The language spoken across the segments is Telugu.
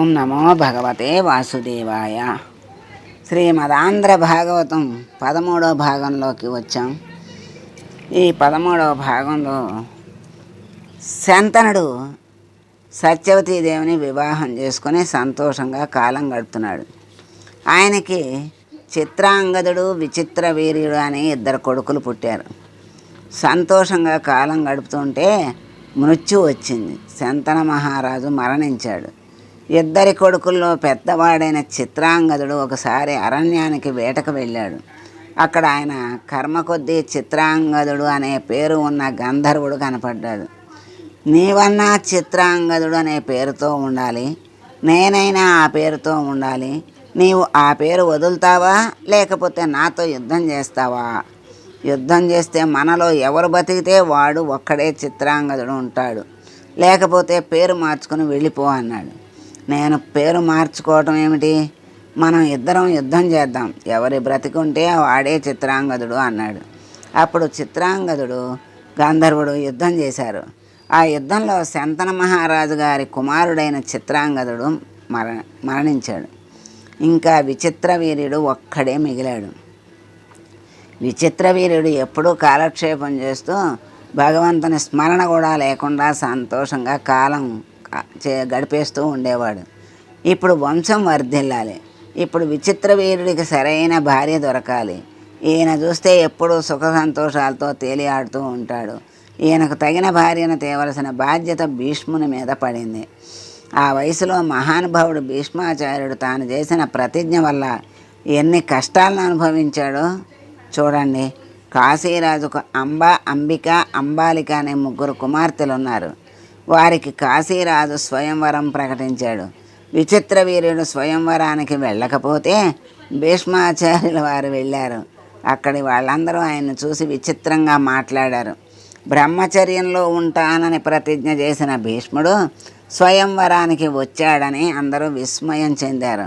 ఓం నమో భగవతే వాసుదేవాయ. శ్రీమదాంధ్ర భాగవతం పదమూడవ భాగంలోకి వచ్చాం. ఈ పదమూడవ భాగంలో శంతనుడు సత్యవతీదేవిని వివాహం చేసుకొని సంతోషంగా కాలం గడుపుతున్నాడు. ఆయనకి చిత్రాంగదుడు విచిత్ర వీర్యుడు అని ఇద్దరు కొడుకులు పుట్టారు. సంతోషంగా కాలం గడుపుతుంటే మృత్యు వచ్చింది. శంతన మహారాజు మరణించాడు. ఇద్దరి కొడుకుల్లో పెద్దవాడైన చిత్రాంగదుడు ఒకసారి అరణ్యానికి వేటకు వెళ్ళాడు. అక్కడ ఆయన కర్మ కొద్దీ చిత్రాంగదుడు అనే పేరు ఉన్న గంధర్వుడు కనపడ్డాడు. నీవన్నా చిత్రాంగదుడు అనే పేరుతో ఉండాలి. నేనైనా ఆ పేరుతో ఉండాలి. నీవు ఆ పేరు వదులుతావా? లేకపోతే నాతో యుద్ధం చేస్తావా? యుద్ధం చేస్తే మనలో ఎవరు బతికితే వాడు ఒక్కడే చిత్రాంగదుడు ఉంటాడు. లేకపోతే పేరు మార్చుకుని వెళ్ళిపో అన్నాడు. నేను పేరు మార్చుకోవటం ఏమిటి? మనం ఇద్దరం యుద్ధం చేద్దాం. ఎవరి బ్రతికుంటే వాడే చిత్రాంగదుడు అన్నాడు. అప్పుడు చిత్రాంగదుడు గంధర్వుడు యుద్ధం చేశారు. ఆ యుద్ధంలో శంతన మహారాజు గారి కుమారుడైన చిత్రాంగదుడు మర మరణించాడు. ఇంకా విచిత్ర వీర్యుడు ఒక్కడే మిగిలాడు. విచిత్ర వీరుడు ఎప్పుడూ కాలక్షేపం చేస్తూ భగవంతుని స్మరణ కూడా లేకుండా సంతోషంగా కాలం గడిపేస్తూ ఉండేవాడు. ఇప్పుడు వంశం వర్ధిల్లాలి. ఇప్పుడు విచిత్ర వీరుడికి సరైన భార్య దొరకాలి. ఈయన చూస్తే ఎప్పుడూ సుఖ సంతోషాలతో తేలియాడుతూ ఉంటాడు. ఈయనకు తగిన భార్యను తేవలసిన బాధ్యత భీష్ముని మీద పడింది. ఆ వయసులో మహానుభావుడు భీష్మాచార్యుడు తాను చేసిన ప్రతిజ్ఞ వల్ల ఎన్ని కష్టాలను అనుభవించాడో చూడండి. కాశీరాజుకు అంబ అంబిక అంబాలిక అనే ముగ్గురు కుమార్తెలు ఉన్నారు వారికి కాశీరాజు స్వయంవరం ప్రకటించాడు. విచిత్ర వీరుడు స్వయంవరానికి వెళ్ళకపోతే భీష్మాచార్యుల వారు వెళ్ళారు. అక్కడి వాళ్ళందరూ ఆయన్ని చూసి విచిత్రంగా మాట్లాడారు. బ్రహ్మచర్యంలో ఉంటానని ప్రతిజ్ఞ చేసిన భీష్ముడు స్వయంవరానికి వచ్చాడని అందరూ విస్మయం చెందారు.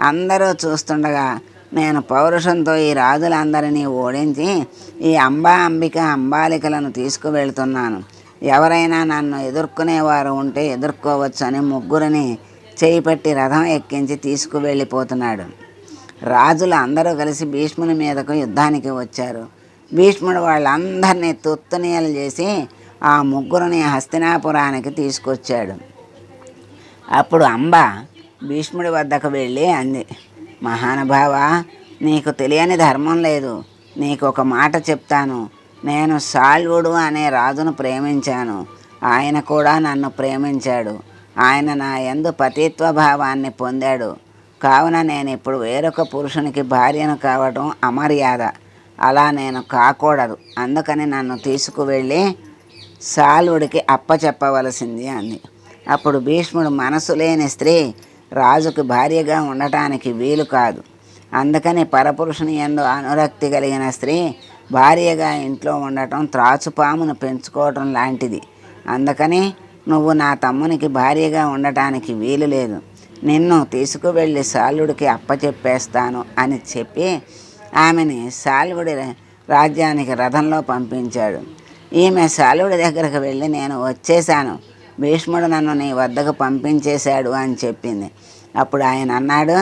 అందరూ చూస్తుండగా నేను పౌరుషంతో ఈ రాజులందరినీ ఓడించి ఈ అంబా అంబిక అంబాలికలను తీసుకువెళ్తున్నాను. ఎవరైనా నన్ను ఎదుర్కొనేవారు ఉంటే ఎదుర్కోవచ్చు అని ముగ్గురిని చేయి పట్టి రథం ఎక్కించి తీసుకువెళ్ళిపోతున్నాడు. రాజులు అందరూ కలిసి భీష్ముని మీదకు యుద్ధానికి వచ్చారు. భీష్ముడు వాళ్ళందరినీ తొత్తునీయలు చేసి ఆ ముగ్గురిని హస్తినాపురానికి తీసుకొచ్చాడు. అప్పుడు అంబ భీష్ముడి వద్దకు వెళ్ళి అంది మహానుభావ నీకు తెలియని ధర్మం లేదు. నీకు ఒక మాట చెప్తాను. నేను సాల్వుడు అనే రాజును ప్రేమించాను. ఆయన కూడా నన్ను ప్రేమించాడు. ఆయన నా ఎందు పతిత్వ భావాన్ని పొందాడు. కావున నేను ఇప్పుడు వేరొక పురుషునికి భార్యను కావటం అమర్యాద. అలా నేను కాకూడదు. అందుకని నన్ను తీసుకువెళ్ళి సాల్వుడికి అప్పచెప్పవలసింది అంది. అప్పుడు భీష్ముడు మనసు లేని స్త్రీ రాజుకు భార్యగా ఉండటానికి వీలు కాదు. అందుకని పరపురుషుని ఎందు అనురక్తి కలిగిన స్త్రీ భార్యగా ఇంట్లో ఉండటం త్రాచుపామును పెంచుకోవటం లాంటిది. అందుకని నువ్వు నా తమ్మునికి భార్యగా ఉండటానికి వీలు లేదు. నిన్ను తీసుకువెళ్ళి సాల్వుడికి అప్పచెప్పేస్తాను అని చెప్పి ఆమెని సాల్వుడి రాజ్యానికి రథంలో పంపించాడు. ఈమె శాలువుడి దగ్గరకు వెళ్ళి నేను వచ్చేసాను భీష్ముడు నన్ను నీ వద్దకు పంపించేశాడు అని చెప్పింది. అప్పుడు ఆయన అన్నాడు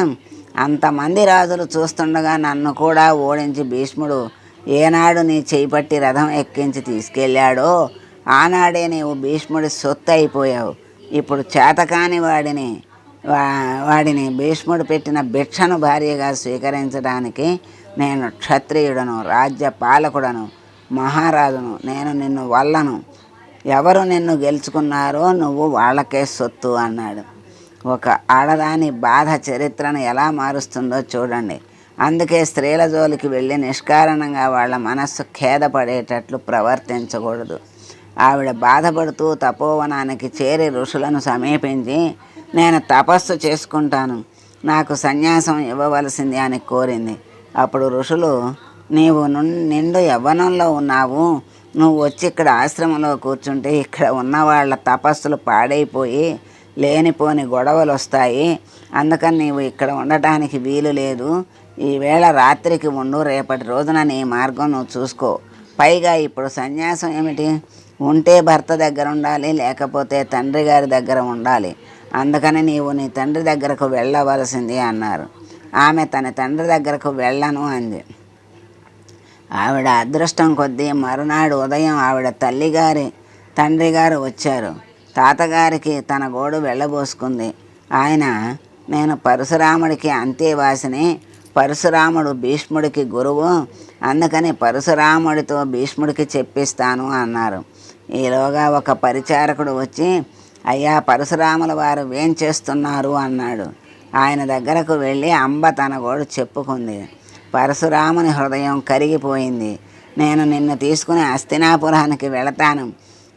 అంతమంది రాజులు చూస్తుండగా నన్ను కూడా ఓడించి భీష్ముడు ఏనాడు నీ చేపట్టి రథం ఎక్కించి తీసుకెళ్ళాడో ఆనాడే నీవు భీష్ముడి సొత్తు అయిపోయావు ఇప్పుడు చేతకాని వాడిని వా- వాడిని భీష్ముడు పెట్టిన భిక్షను భార్యగా స్వీకరించడానికి నేను క్షత్రియుడను రాజ్య పాలకుడను మహారాజును నేను నిన్ను వల్లను. ఎవరు నిన్ను గెలుచుకున్నారో నువ్వు వాళ్ళకే సొత్తు అన్నాడు. ఒక ఆడదాని బాధ చరిత్రను ఎలా మారుస్తుందో చూడండి. అందుకే స్త్రీల జోలికి వెళ్ళి నిష్కారణంగా వాళ్ళ మనస్సు ఖేదపడేటట్లు ప్రవర్తించకూడదు. ఆవిడ బాధపడుతూ తపోవనానికి చేరి ఋషులను సమీపించి నేను తపస్సు చేసుకుంటాను. నాకు సన్యాసం ఇవ్వవలసింది అని కోరింది. అప్పుడు ఋషులు నీవు నిండు యవ్వనంలో ఉన్నావు. నువ్వు వచ్చి ఇక్కడ ఆశ్రమంలో కూర్చుంటే ఇక్కడ ఉన్న వాళ్ళ తపస్సులు పాడైపోయి లేనిపోని గొడవలు వస్తాయి అందుకని నీవు ఇక్కడ ఉండటానికి వీలు లేదు. ఈవేళ రాత్రికి ఉండు రేపటి రోజున నీ మార్గం నువ్వు చూసుకో. పైగా ఇప్పుడు సన్యాసం ఏమిటి? ఉంటే భర్త దగ్గర ఉండాలి లేకపోతే తండ్రి గారి దగ్గర ఉండాలి. అందుకని నీవు నీ తండ్రి దగ్గరకు వెళ్ళవలసింది అన్నారు. ఆమె తన తండ్రి దగ్గరకు వెళ్ళను అంది. ఆవిడ అదృష్టం కొద్దీ మరునాడు ఉదయం ఆవిడ తల్లిగారి తండ్రి గారు వచ్చారు. తాతగారికి తన గోడు వెళ్ళబోసుకుంది. ఆయన నేను పరశురాముడికి అంతేవాసిని పరశురాముడు భీష్ముడికి గురువు అందుకని పరశురాముడితో భీష్ముడికి చెప్పిస్తాను అన్నారు. ఈలోగా ఒక పరిచారకుడు వచ్చి అయ్యా పరశురాముల వారు ఏం చేస్తున్నారు? అన్నాడు. ఆయన దగ్గరకు వెళ్ళి అంబ తన గోడు చెప్పుకుంది. పరశురాముని హృదయం కరిగిపోయింది. నేను నిన్ను తీసుకుని హస్తినాపురానికి వెళతాను.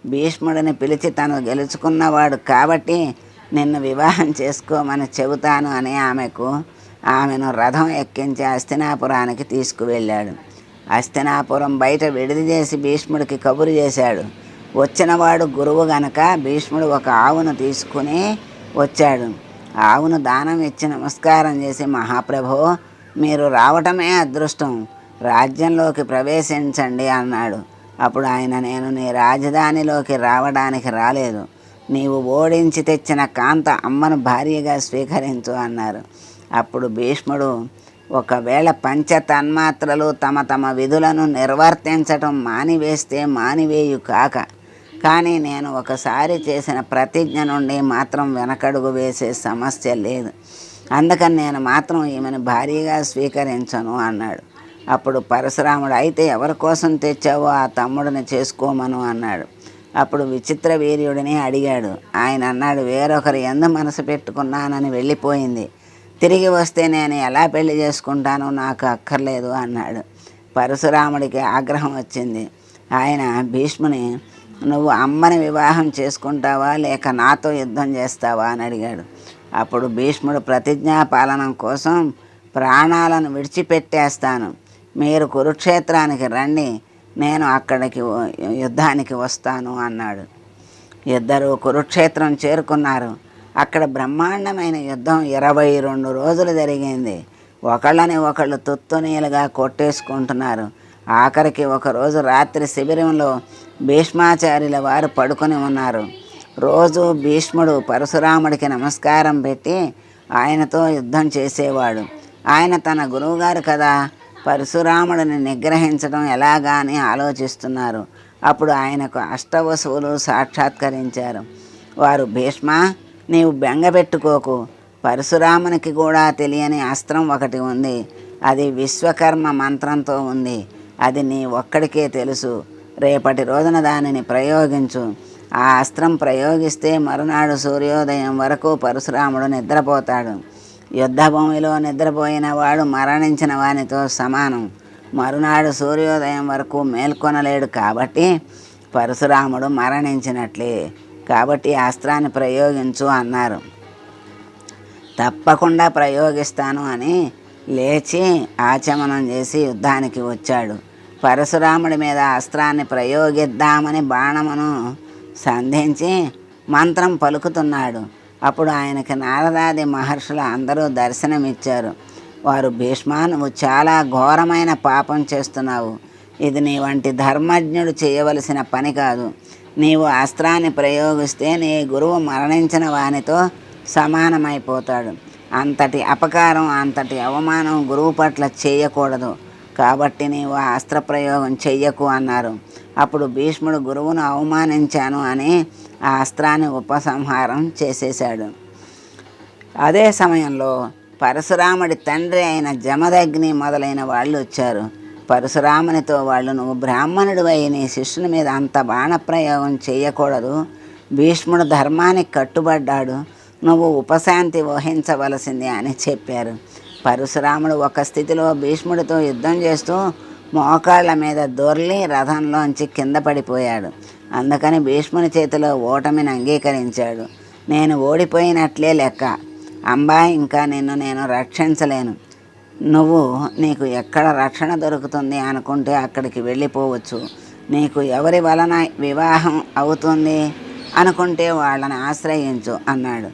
భీష్ముడిని పిలిచి తను గెలుచుకున్నవాడు కాబట్టి నిన్ను వివాహం చేసుకోమని చెబుతాను అని ఆమెకు ఆమెను రథం ఎక్కించి హస్తినాపురానికి తీసుకువెళ్ళాడు. హస్తినాపురం బయట విడిది చేసి భీష్ముడికి కబురు చేశాడు. వచ్చినవాడు గురువు గనక భీష్ముడు ఒక ఆవును తీసుకుని వచ్చాడు. ఆవును దానం ఇచ్చి నమస్కారం చేసి మహాప్రభో మీరు రావటమే అదృష్టం. రాజ్యంలోకి ప్రవేశించండి అన్నాడు. అప్పుడు ఆయన నేను నీ రాజధానిలోకి రావడానికి రాలేదు. నీవు ఓడించి తెచ్చిన కాంత అమ్మను భార్యగా స్వీకరించు అన్నారు. అప్పుడు భీష్ముడు ఒకవేళ పంచ తన్మాత్రలు తమ తమ విధులను నిర్వర్తించటం మానివేస్తే మానివేయు కాక. కానీ నేను ఒకసారి చేసిన ప్రతిజ్ఞ నుండి మాత్రం వెనకడుగు వేసే సమస్య లేదు. అందుకని నేను మాత్రం ఈమెను భారీగా స్వీకరించను అన్నాడు. అప్పుడు పరశురాముడు అయితే ఎవరి కోసం తెచ్చావో ఆ తమ్ముడిని చేసుకోమను అన్నాడు. అప్పుడు విచిత్ర వీర్యుడిని అడిగాడు. ఆయన అన్నాడు వేరొకరు ఎందు మనసు పెట్టుకున్నానని వెళ్ళిపోయింది. తిరిగి వస్తే నేను ఎలా పెళ్ళి చేసుకుంటాను నాకు అక్కర్లేదు అన్నాడు. పరశురాముడికి ఆగ్రహం వచ్చింది. ఆయన భీష్ముని నువ్వు అమ్మని వివాహం చేసుకుంటావా? లేక నాతో యుద్ధం చేస్తావా? అని అడిగాడు. అప్పుడు భీష్ముడు ప్రతిజ్ఞా పాలనం కోసం ప్రాణాలను విడిచిపెట్టేస్తాను. మీరు కురుక్షేత్రానికి రండి. నేను అక్కడికి యుద్ధానికి వస్తాను అన్నాడు. ఇద్దరు కురుక్షేత్రం చేరుకున్నారు. అక్కడ బ్రహ్మాండమైన యుద్ధం ఇరవై రెండు రోజులు జరిగింది. ఒకళ్ళని ఒకళ్ళు తుత్తునీలుగా కొట్టేసుకుంటున్నారు. ఆఖరికి ఒకరోజు రాత్రి శిబిరంలో భీష్మాచార్యుల వారు పడుకొని ఉన్నారు. రోజు భీష్ముడు పరశురాముడికి నమస్కారం పెట్టి ఆయనతో యుద్ధం చేసేవాడు. ఆయన తన గురువుగారు కదా పరశురాముడిని నిగ్రహించడం ఎలాగా అని ఆలోచిస్తున్నారు. అప్పుడు ఆయనకు అష్టవసువులు సాక్షాత్కరించారు. వారు భీష్మ నీవు బెంగపెట్టుకోకు పరశురామునికి కూడా తెలియని అస్త్రం ఒకటి ఉంది. అది విశ్వకర్మ మంత్రంతో ఉంది. అది నీ ఒక్కడికే తెలుసు. రేపటి రోజున దానిని ప్రయోగించు. ఆ అస్త్రం ప్రయోగిస్తే మరునాడు సూర్యోదయం వరకు పరశురాముడు నిద్రపోతాడు. యుద్ధభూమిలో నిద్రపోయిన వాడు మరణించిన వానితో సమానం. మరునాడు సూర్యోదయం వరకు మేల్కొనలేడు కాబట్టి పరశురాముడు మరణించినట్లే. కాబట్టి అస్త్రాన్ని ప్రయోగించు అన్నారు. తప్పకుండా ప్రయోగిస్తాను అని లేచి ఆచమనం చేసి యుద్ధానికి వచ్చాడు. పరశురాముడి మీద అస్త్రాన్ని ప్రయోగిద్దామని బాణమును సంధించి మంత్రం పలుకుతున్నాడు. అప్పుడు ఆయనకి నారదాది మహర్షులు అందరూ దర్శనమిచ్చారు. వారు భీష్మ నువ్వు చాలా ఘోరమైన పాపం చేస్తున్నావు. ఇది నీ వంటి ధర్మజ్ఞుడు చేయవలసిన పని కాదు. నీవు అస్త్రాన్ని ప్రయోగిస్తే నీ గురువు మరణించిన వానితో సమానమైపోతాడు. అంతటి అపకారం అంతటి అవమానం గురువు పట్ల చేయకూడదు. కాబట్టి నీవు అస్త్ర ప్రయోగం చెయ్యకు అన్నారు. అప్పుడు భీష్ముడు గురువును అవమానించాను అని ఆ అస్త్రాన్ని ఉపసంహారం చేసేశాడు. అదే సమయంలో పరశురాముడి తండ్రి అయిన జమదగ్ని మొదలైన వాళ్ళు వచ్చారు. పరశురామునితో వాళ్ళు నువ్వు బ్రాహ్మణుడు అయి నీ శిష్యుని మీద అంత బాణప్రయోగం చేయకూడదు. భీష్ముడు ధర్మానికి కట్టుబడ్డాడు. నువ్వు ఉపశాంతి వహించవలసింది అని చెప్పారు. పరశురాముడు ఒక స్థితిలో భీష్ముడితో యుద్ధం చేస్తూ మోకాళ్ళ మీద దొర్లి రథంలోంచి కింద పడిపోయాడు. అందుకని భీష్ముని చేతిలో ఓటమిని అంగీకరించాడు. నేను ఓడిపోయినట్లే లెక్క. అంబా ఇంకా నిన్ను నేను రక్షించలేను. నువ్వు నీకు ఎక్కడ రక్షణ దొరుకుతుంది అనుకుంటే అక్కడికి వెళ్ళిపోవచ్చు. నీకు ఎవరి వలన వివాహం అవుతుంది అనుకుంటే వాళ్ళని ఆశ్రయించు అన్నాడు.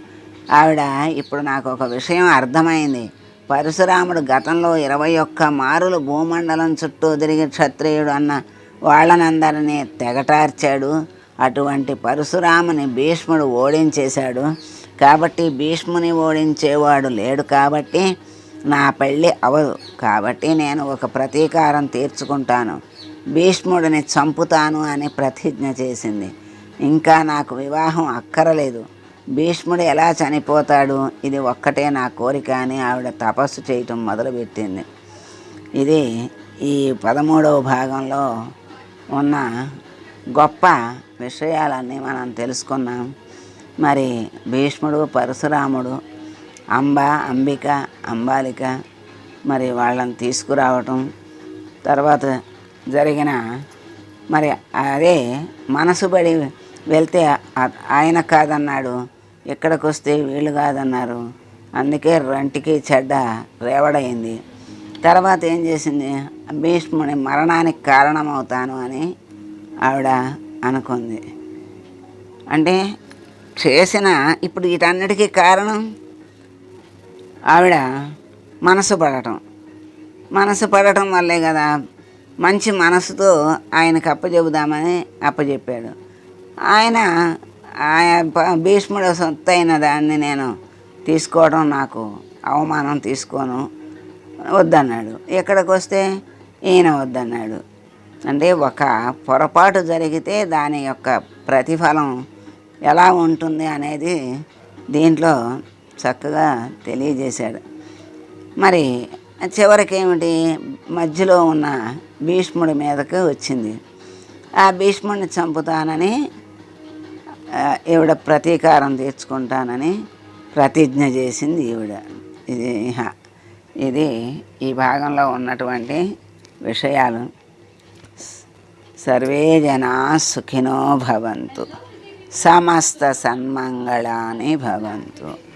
ఆవిడ ఇప్పుడు నాకు ఒక విషయం అర్థమైంది. పరశురాముడు గతంలో ఇరవై ఒక్క మారులు భూమండలం చుట్టూ తిరిగి క్షత్రియుడు అన్న వాళ్ళనందరినీ తెగటార్చాడు. అటువంటి పరశురాముని భీష్ముడు ఓడించేశాడు. కాబట్టి భీష్ముని ఓడించేవాడు లేడు కాబట్టి నా పెళ్ళి అవదు. కాబట్టి నేను ఒక ప్రతీకారం తీర్చుకుంటాను. భీష్ముడిని చంపుతాను అని ప్రతిజ్ఞ చేసింది. ఇంకా నాకు వివాహం అక్కరలేదు. భీష్ముడు ఎలా చనిపోతాడు? ఇది ఒక్కటే నా కోరిక అని ఆవిడ తపస్సు చేయటం మొదలుపెట్టింది. ఇది ఈ పదమూడవ భాగంలో ఉన్న గొప్ప విషయాలన్నీ మనం తెలుసుకున్నాం. మరి భీష్ముడు పరశురాముడు అంబ అంబిక అంబాలిక మరి వాళ్ళని తీసుకురావటం తర్వాత జరిగిన మరి అదే మనసు పడి వెళ్తే ఆయన కాదన్నాడు ఇక్కడికి వస్తే వీళ్ళు కాదన్నారు. అందుకే రంటికి చెడ్డ రేవడైంది. తర్వాత ఏం చేసింది? భీష్ముని మరణానికి కారణమవుతాను అని ఆవిడ అనుకుంది. అంటే చేసిన ఇప్పుడు వీటన్నిటికీ కారణం? ఆవిడ మనసు పడటం. మనసు పడటం వల్లే కదా మంచి మనసుతో ఆయనకు అప్పచెబుదామని అప్పచెప్పాడు ఆయన ఆయన భీష్ముడు సొత్తు అయిన దాన్ని నేను తీసుకోవడం నాకు అవమానం తీసుకోను. వద్దన్నాడు. ఎక్కడికి వస్తే ఈయన వద్దన్నాడు. అంటే ఒక పొరపాటు జరిగితే దాని యొక్క ప్రతిఫలం ఎలా ఉంటుంది అనేది దీంట్లో చక్కగా తెలియజేశాడు. మరి చివరికి ఏమిటి మధ్యలో ఉన్న భీష్ముడి మీదకి వచ్చింది. ఆ భీష్ముడిని చంపుతానని ఈవిడ ప్రతీకారం తీర్చుకుంటానని ప్రతిజ్ఞ చేసింది ఈవిడ. ఇది హ, ఇది ఈ భాగంలో ఉన్నటువంటి విషయాలు. సర్వే జనా సుఖినో భవంతు. సమస్త సన్మంగళాని భవంతు.